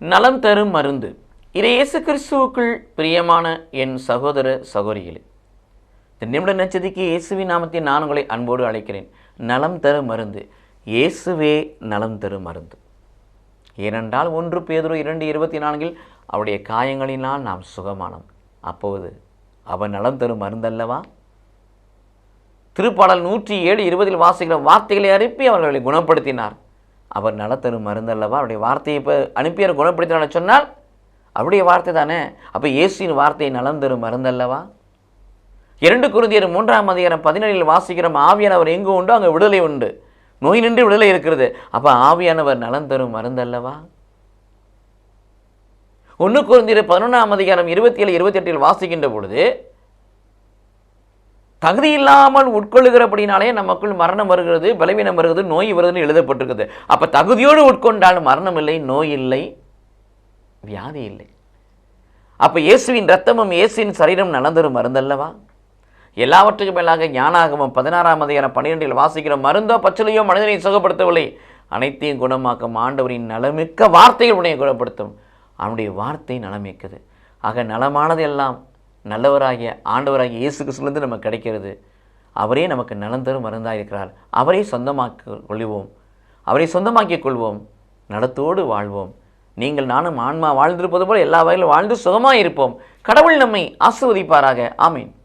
நலம் தரும் மருந்து. இதை இயேசு கிறிஸ்துவுக்குள் பிரியமான என் சகோதர சகோதரிகளே இந்த நிமிட நச்சதிக்கு இயேசுவின் நாமத்தை நான் உங்களை அன்போடு அழைக்கிறேன். நலம் தரும் மருந்து. இயேசுவே நலம் தரும் மருந்து. ஏனென்றால் ஒன்று பேதுரு இரண்டு இருபத்தி நான்கில் அவருடைய காயங்களினால் நாம் சுகமானோம். அப்போது அவன் நலம் தரும் மருந்தல்லவா? திருப்பாடல் நூற்றி ஏழு இருபதில் வாசிக்கிற வார்த்தைகளை அனுப்பி அவர்களை குணப்படுத்தினார். அவர் நலத்தரும் மருந்தல்லவா? அவருடைய வார்த்தையை இப்போ அனுப்பி அவர் சொன்னால் அவருடைய வார்த்தை தானே? அப்போ இயேசுவின் வார்த்தையை நலம் தரும் மருந்தல்லவா? இரண்டு குருந்தியர் மூன்றாம் அதிகாரம் பதினேழில் வாசிக்கிறோம் ஆவியானவர் எங்கு உண்டோ அங்கே விடுதலை உண்டு. நோய் நின்று விடுதலை இருக்கிறது. அப்போ ஆவியானவர் நலம் தரும் மருந்தல்லவா? ஒன்று குருந்தியர் பதினொன்றாம் அதிகாரம் இருபத்தி ஏழு இருபத்தி எட்டில் வாசிக்கின்ற பொழுது தகுதி இல்லாமல் உட்கொள்ளுகிறபடினாலே நமக்குள் மரணம் வருகிறது பலவீனம் வருகிறது நோய் வருதுன்னு எழுதப்பட்டிருக்குது. அப்போ தகுதியோடு உட்கொண்டால் மரணம் இல்லை நோய் இல்லை வியாதி இல்லை. அப்போ இயேசுவின் ரத்தமும் இயேசுவின் சரீரம் நலந்தரும் மருந்தல்லவா? எல்லாவற்றுக்கும் மேலாக ஞானாகமம் பதினாறாம் அதிகாரம் பன்னிரெண்டில் வாசிக்கிற மருந்தோ பச்சிலையோ மனிதனை சுகப்படுத்தவில்லை. அனைத்தையும் குணமாக்கும் ஆண்டவரின் நலமிக்க வார்த்தைகள் உடனே குணப்படுத்தும். அவனுடைய வார்த்தை நலமிக்கது ஆக நலமானது எல்லாம் நல்லவராகிய ஆண்டவராகிய இயேசு கிறிஸ்துலேருந்து நமக்கு கிடைக்கிறது. அவரே நமக்கு நலம் தரும் மருந்தாக இருக்கிறார். அவரை சொந்தமாக்கி கொள்வோம் அவரை சொந்தமாக்கிக் கொள்வோம். நலத்தோடு வாழ்வோம். நீங்கள் நானும் ஆன்மா வாழ்ந்திருப்பது போல எல்லா வகையிலும் வாழ்ந்து சுகமாக இருப்போம். கடவுள் நம்மை ஆசிர்வதிப்பாராக. ஆமீன்.